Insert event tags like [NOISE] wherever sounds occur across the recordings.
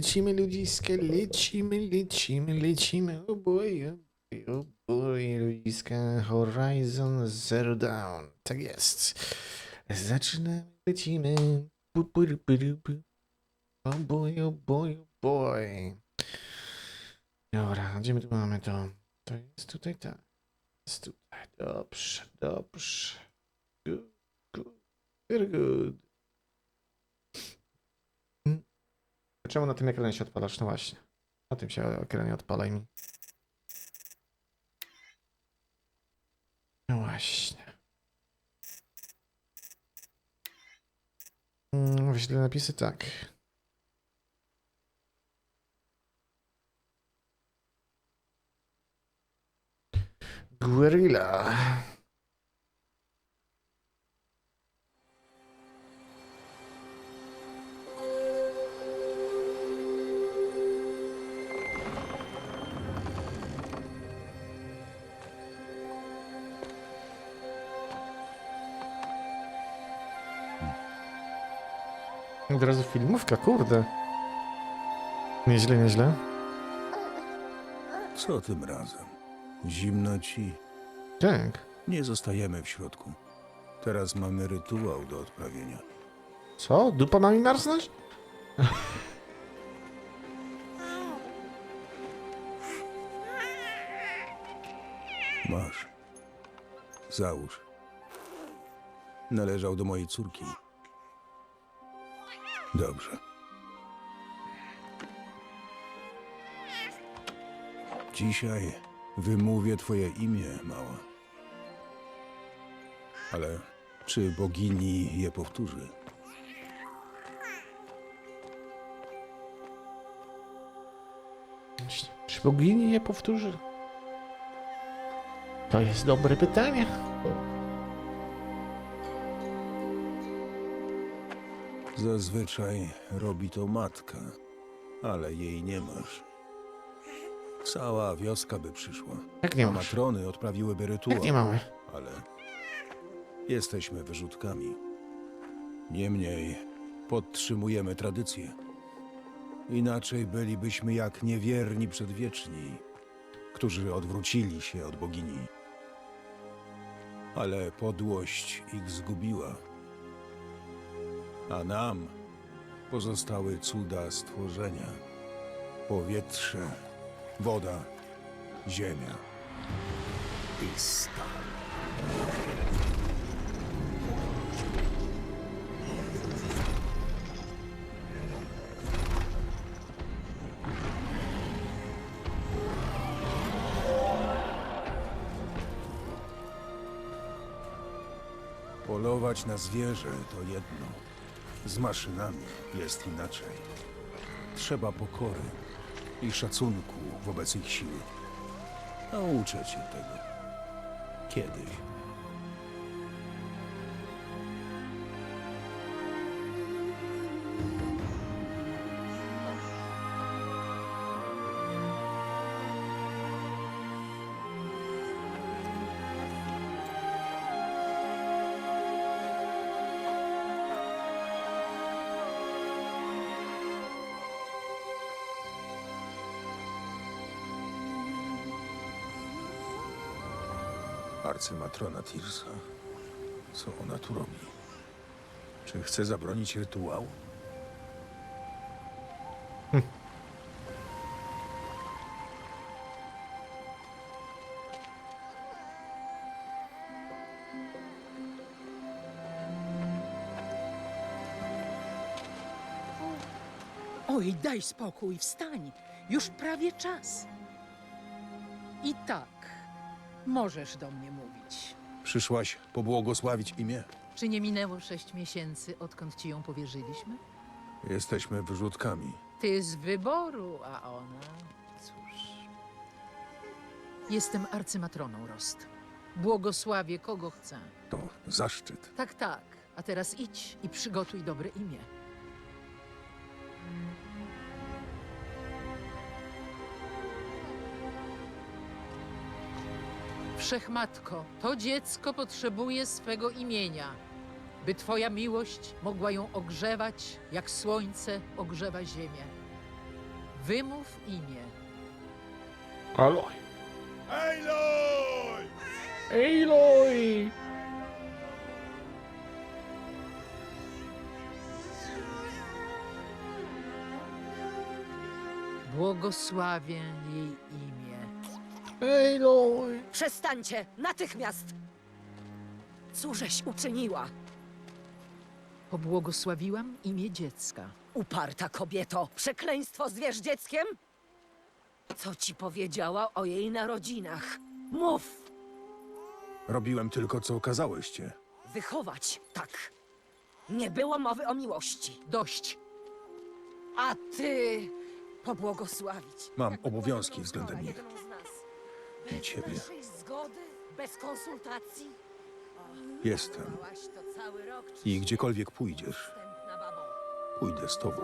Lecimy ludziska, lecimy, lecimy, lecimy. O boy, ludziska. Horizon Zero Dawn. Tak jest. Zaczynamy, lecimy. Ru, pu, ru, pu. O boy, o boy, o boy. Dobra, gdzie my tu mamy to? To jest tutaj tak. Jest tutaj. Dobrze, dobrze. Good, good, very good. Czemu na tym ekranie się odpalasz? No właśnie. Na tym się ekranie odpalaj mi. No właśnie. Mm, Wyślę napisy tak. Guerrilla. Od razu filmówka, kurde. Nieźle, nieźle. Co tym razem? Zimno ci. Tak. Nie zostajemy w środku. Teraz mamy rytuał do odprawienia. Co? Dupa ma mi marznąć? Masz. Załóż. Należał do mojej córki. Dobrze. Dzisiaj wymówię twoje imię, mała. Ale czy bogini je powtórzy? Czy bogini nie powtórzy? To jest dobre pytanie. Zazwyczaj robi to matka, ale jej nie masz. Cała wioska by przyszła. Jak nie a masz? matrony odprawiłyby rytuał. Jak nie mamy? Ale jesteśmy wyrzutkami. Niemniej podtrzymujemy tradycję. Inaczej bylibyśmy jak niewierni przedwieczni, którzy odwrócili się od bogini. Ale podłość ich zgubiła. A nam pozostały cuda stworzenia. Powietrze, woda, ziemia i stal. Polować na zwierzę to jedno. Z maszynami jest inaczej. Trzeba pokory i szacunku wobec ich siły. Nauczę cię tego. Kiedyś. Arcymatrona Tirsa. Co ona tu robi? Czy chce zabronić rytuału? Oj, daj spokój, wstań. Już prawie czas. I tak, możesz do mnie mówić. Przyszłaś pobłogosławić imię? Czy nie minęło sześć miesięcy, odkąd ci ją powierzyliśmy? Jesteśmy wyrzutkami. Ty z wyboru, a ona, cóż. Jestem arcymatroną Rost. Błogosławię kogo chcę. To zaszczyt. Tak, tak. A teraz idź i przygotuj dobre imię. Wszechmatko, to dziecko potrzebuje swego imienia, by Twoja miłość mogła ją ogrzewać, jak słońce ogrzewa ziemię. Wymów imię. Aloy. Aloy! Aloy! Błogosławię jej imię. Aloy! Przestańcie! Natychmiast! Cóżeś uczyniła? Pobłogosławiłam imię dziecka. Uparta kobieto! Przekleństwo zwierz dzieckiem? Co ci powiedziała o jej narodzinach? Mów! Robiłem tylko, co kazałyście. Wychować, tak. Nie było mowy o miłości. Dość. A ty pobłogosławić. Mam obowiązki względem nich. I ciebie. naszej zgody? Bez konsultacji? Jestem. Byłaś to cały rok, czy I gdziekolwiek pójdziesz, wstępna babo? pójdę z tobą.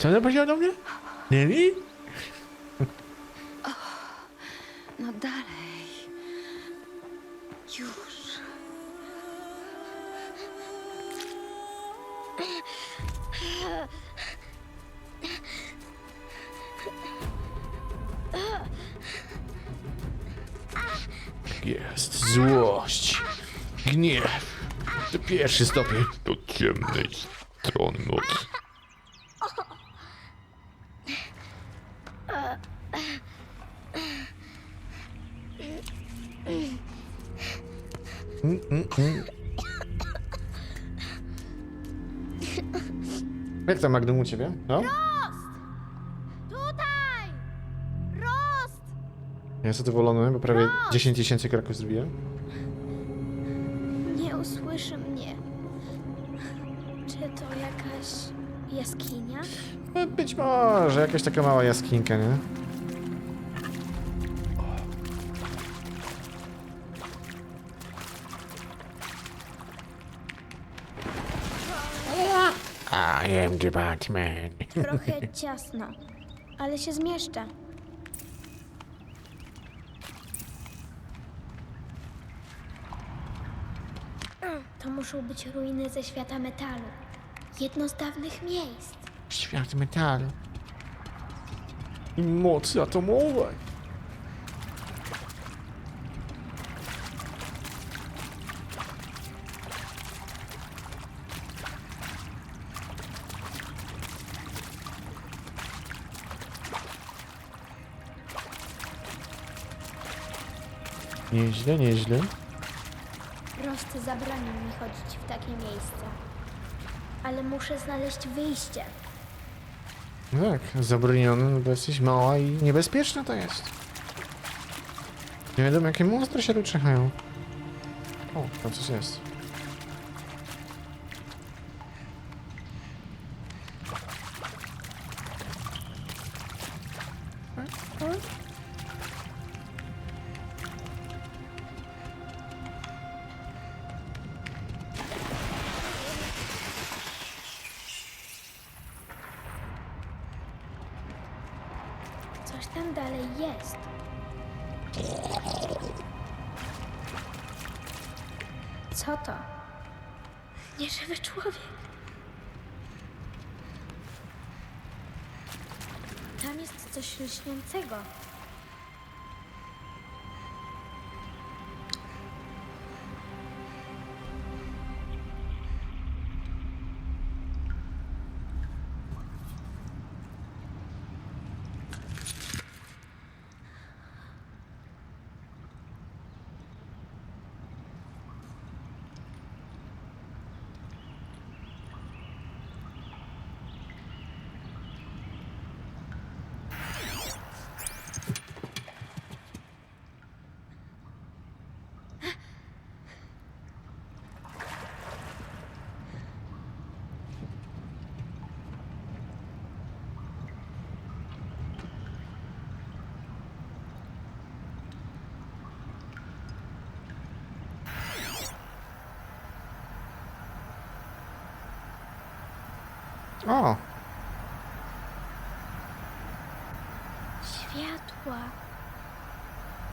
Co ona powiedziała do mnie? Nelly? no dalej. Już. Jest. Złość. Gniew. To pierwszy stopień. Do ciemnej strony mocy. Mm, mm, mm. Jak tam Magnum u ciebie? No? Tutaj! Rost! Ja zadowolony, bo prawie 10 tysięcy kroków zrobiłem. Nie usłyszy mnie. Czy to jakaś jaskinia? No, być może, jakaś taka mała jaskinka, nie? I am the Batman. Trochę ciasno, ale się zmieszczę. To muszą być ruiny ze świata metalu. Jedno z dawnych miejsc. Świat metalu. I mocy atomowej. Nieźle, nieźle. Rost zabronił mi chodzić w takie miejsca. Ale muszę znaleźć wyjście. No tak, zabronione, no bo jesteś mała i niebezpieczne to jest. Nie wiadomo, jakie monstry się tu czyhają. O, tam coś jest. Coś tam dalej jest. Co to? Nieżywy człowiek. Tam jest coś lśniącego. O, Światła.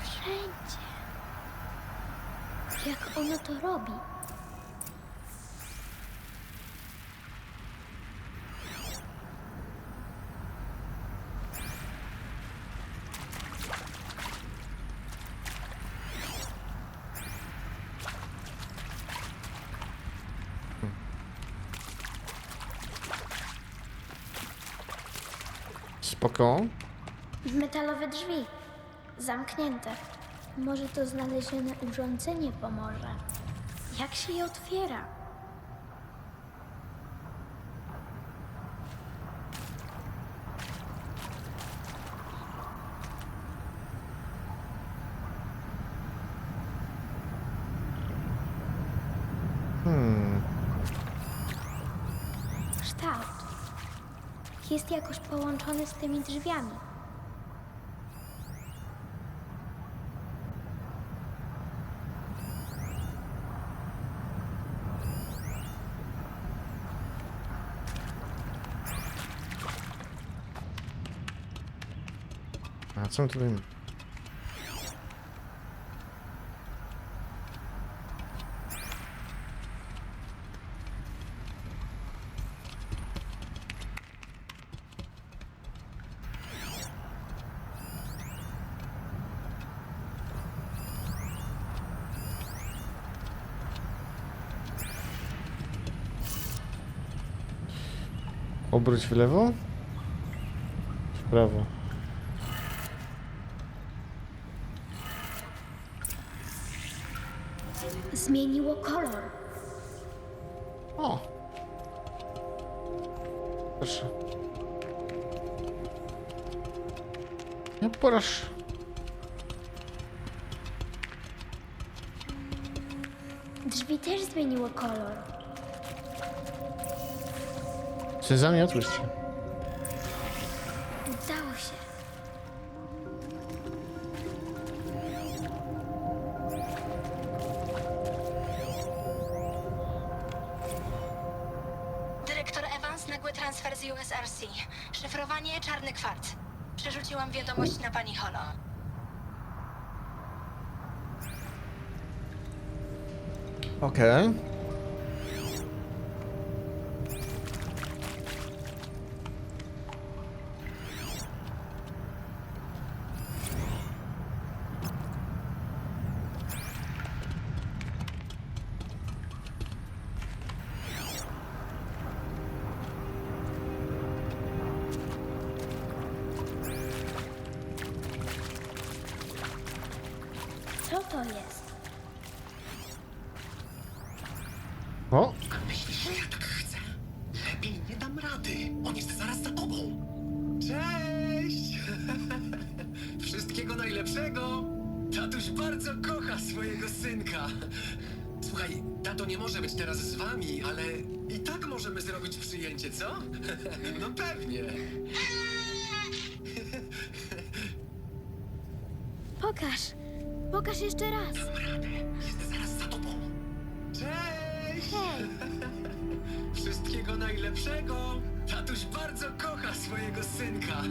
Wszędzie. Jak ono to robi? Spoko. Metalowe drzwi. Zamknięte. Może to znalezione urządzenie pomoże. Jak się je otwiera? Hmm. Kształt. Jest jakoś połączony z tymi drzwiami. A co my tutaj... Obróć w lewo? W prawo. zmieniło kolor. O! Proszę. Ja poraż. Drzwi też zmieniło kolor. Czy zamiotłeś się? Udało się. Dyrektor Evans, nagły transfer z USRC. Szyfrowanie czarny kwarc. Przerzuciłam wiadomość na pani Holo. Okej. Co to jest? O! Myślisz, że ja tak chcę? Lepiej nie dam rady. On jest zaraz za tobą. Cześć! [LAUGHS] Wszystkiego najlepszego! Tatuś bardzo kocha swojego synka. Słuchaj, tato nie może być teraz z wami, ale i tak możemy zrobić przyjęcie, co? [LAUGHS] No pewnie. Pokaż. Pokaż jeszcze raz. Dam radę. Jest zaraz za tobą. Cześć! Hej, [LAUGHS] Wszystkiego najlepszego! Tatuś bardzo kocha swojego synka.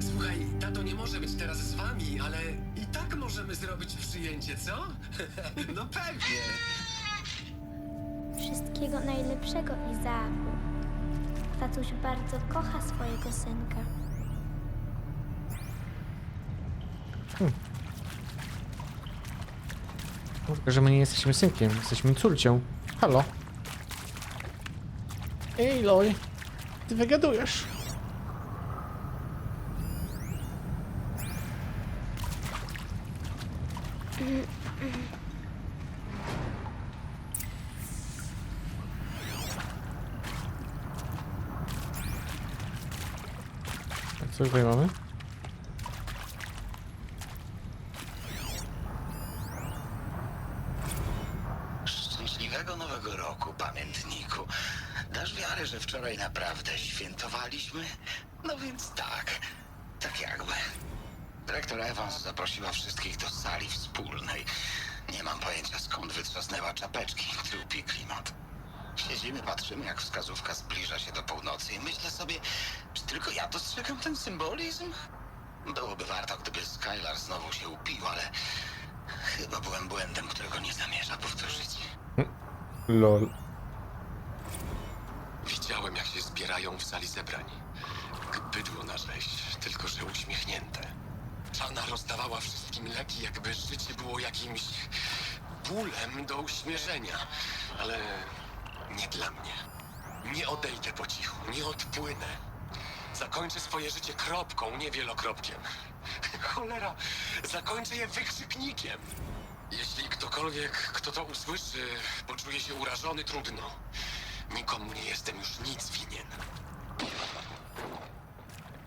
Słuchaj, tato nie może być teraz z wami, ale i tak możemy zrobić przyjęcie, co? [LAUGHS] No pewnie. wszystkiego najlepszego, Izaaku. Tatuś bardzo kocha swojego synka. Tylko, że my nie jesteśmy synkiem, jesteśmy córcią. Halo? Ej, Loj. Ty wygadujesz. A co tutaj mamy? Szczęśliwego Nowego Roku, pamiętniku. Dasz wiarę, że wczoraj naprawdę świętowaliśmy? No więc tak, tak jakby. Dyrektor Evans zaprosiła wszystkich do sali wspólnej. Nie mam pojęcia skąd wytrzasnęła czapeczki, trupi klimat. Siedzimy, patrzymy jak wskazówka zbliża się do północy i myślę sobie, czy tylko ja dostrzegam ten symbolizm? Byłoby warto, gdyby Skylar znowu się upił, ale chyba byłem błędem, którego nie zamierza powtórzyć. LOL. Widziałem, jak się zbierają w sali zebrań. Bydło na rzeź, tylko że uśmiechnięte. Czana rozdawała wszystkim leki, jakby życie było jakimś bólem do uśmierzenia. Ale nie dla mnie. Nie odejdę po cichu, nie odpłynę. Zakończę swoje życie kropką, nie wielokropkiem. Cholera, zakończę je wykrzyknikiem. Jeśli ktokolwiek, kto to usłyszy, poczuje się urażony, trudno. Nikomu nie jestem już nic winien.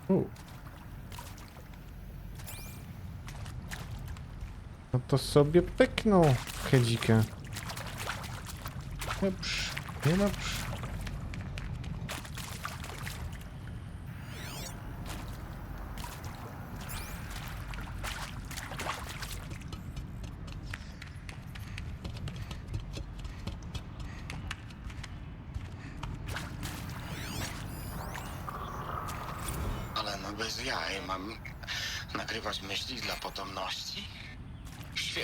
U. No to sobie pyknął hedzikę. Dobrze, nie dobrze. Ale no bez jaj, mam nagrywać myśli dla potomności?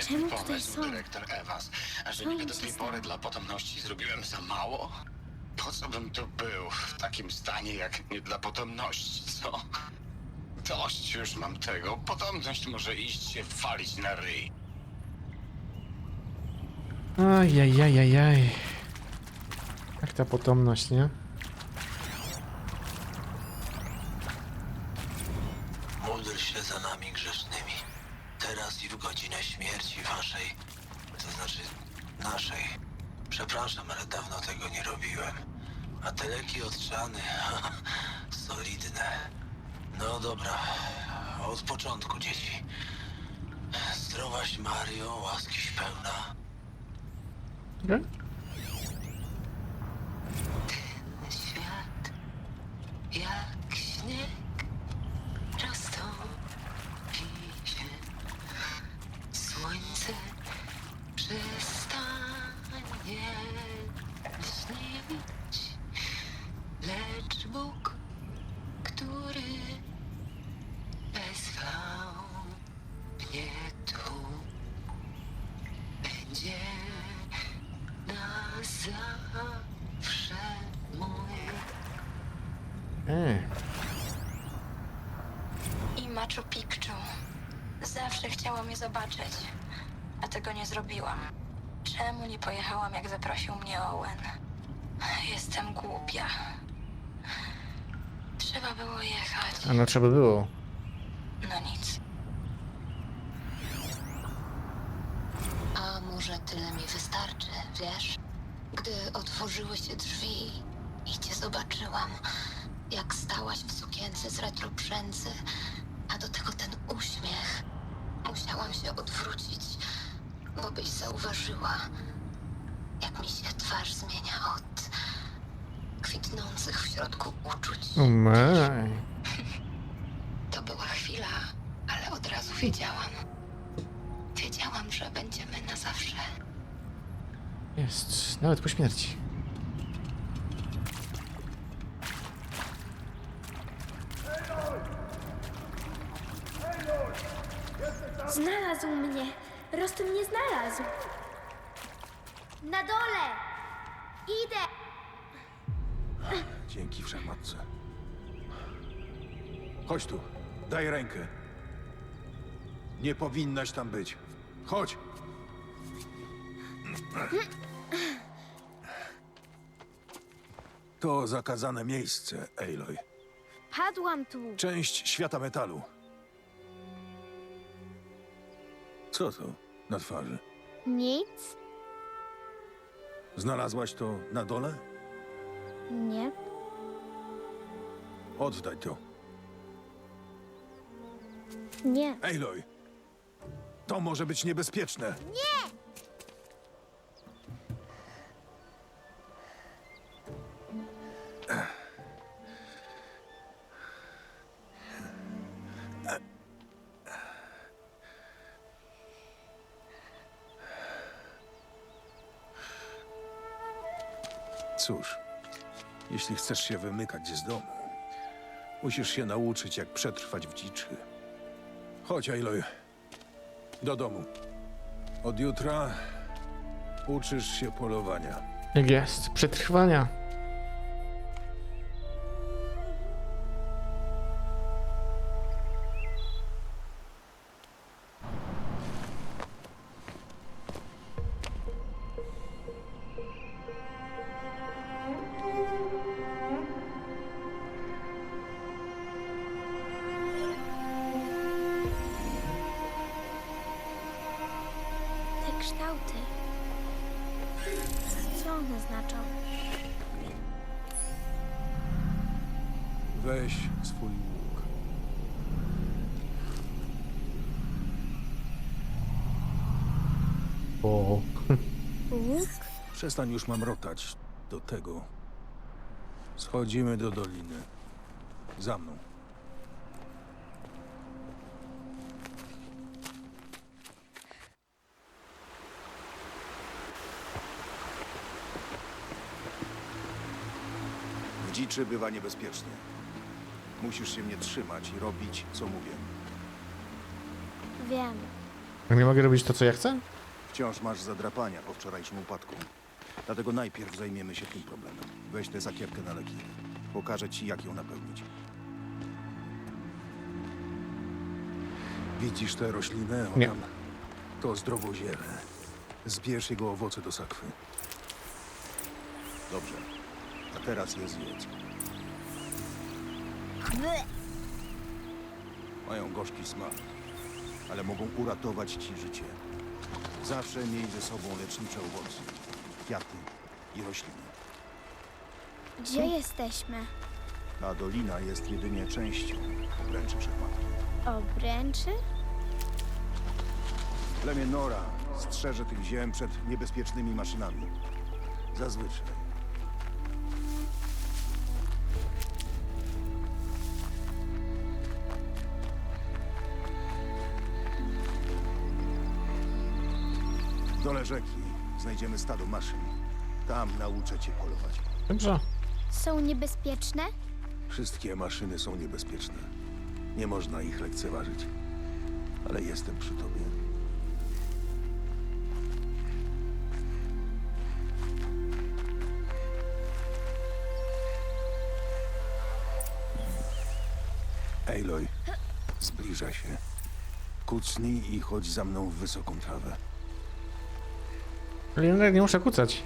Świetny Czemu tutaj pomysł, są? dyrektor Evans. A że im do tej pory dla potomności zrobiłem za mało? Po co bym tu był w takim stanie, jak nie dla potomności, co? Dość już mam tego. Potomność może iść się walić na ryj. Ajajajajaj. Jak ta potomność, nie? Zawsze chciałam je zobaczyć, a tego nie zrobiłam. Czemu nie pojechałam, jak zaprosił mnie Owen? Jestem głupia. Trzeba było jechać. A no trzeba było. No nic. A może tyle mi wystarczy, wiesz? Gdy otworzyły się drzwi i cię zobaczyłam, jak stałaś w sukience z retroprzędzy, a do tego ten uśmiech. Musiałam się odwrócić, bo byś zauważyła, jak mi się twarz zmienia od kwitnących w środku uczuć. O maj. To była chwila, ale od razu wiedziałam. Wiedziałam, że będziemy na zawsze. Jest. Nawet po śmierci. Znalazł mnie. Rost mnie znalazł. Na dole! Idę! Dzięki wszechmatce. Chodź tu, daj rękę. Nie powinnaś tam być. Chodź. To zakazane miejsce, Aloy. Padłam tu. Część świata metalu. Co to na twarzy? Nic? Znalazłaś to na dole? Nie. Oddaj to. Nie. Aloy! To może być niebezpieczne. Cóż, jeśli chcesz się wymykać z domu, musisz się nauczyć, jak przetrwać w dziczy. Chodź, Aloy. Do domu. Od jutra uczysz się polowania. Jak jest. Przetrwania. Kształty. Co one znaczą? Weź swój łuk. O. Łuk? Przestań już mamrotać do tego. Schodzimy do doliny. Za mną. Dziczy bywa niebezpiecznie. Musisz się mnie trzymać i robić, co mówię. Wiem. A nie mogę robić to, co ja chcę? Wciąż masz zadrapania po wczorajszym upadku. Dlatego najpierw zajmiemy się tym problemem. Weź tę zakierkę na leki. Pokażę ci, jak ją napełnić. Widzisz tę roślinę? Nie. To zdrowoziele. Zbierz jego owoce do sakwy. Dobrze. Teraz je zjedz. Mają gorzki smak, ale mogą uratować ci życie. Zawsze miej ze sobą lecznicze owoce, kwiaty i rośliny. Gdzie jesteśmy? Ta dolina jest jedynie częścią obręczy wszechmatki. Obręczy? Plemię Nora strzeże tych ziem przed niebezpiecznymi maszynami. Zazwyczaj. W dole rzeki znajdziemy stado maszyn. Tam nauczę cię polować. Dobrze. Są niebezpieczne? Wszystkie maszyny są niebezpieczne. Nie można ich lekceważyć. Ale jestem przy tobie. Aloy, zbliża się. Kucnij i chodź za mną w wysoką trawę. Ale ja nawet nie muszę kucać.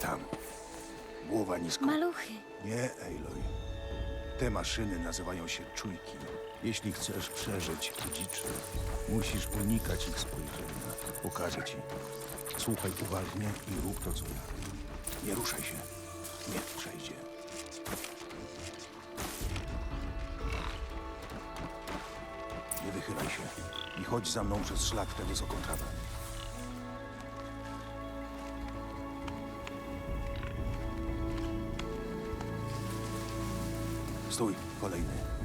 Tam. Głowa nisko. Maluchy. Nie, Aloy. Te maszyny nazywają się czujki. Jeśli chcesz przeżyć dziczy, musisz unikać ich spojrzenia. Pokażę ci. Słuchaj uważnie i rób to, co ja. Nie ruszaj się. Nie przejdzie. Nie wychylaj się i chodź za mną przez szlak wysoką trawę. Stój, kolejny.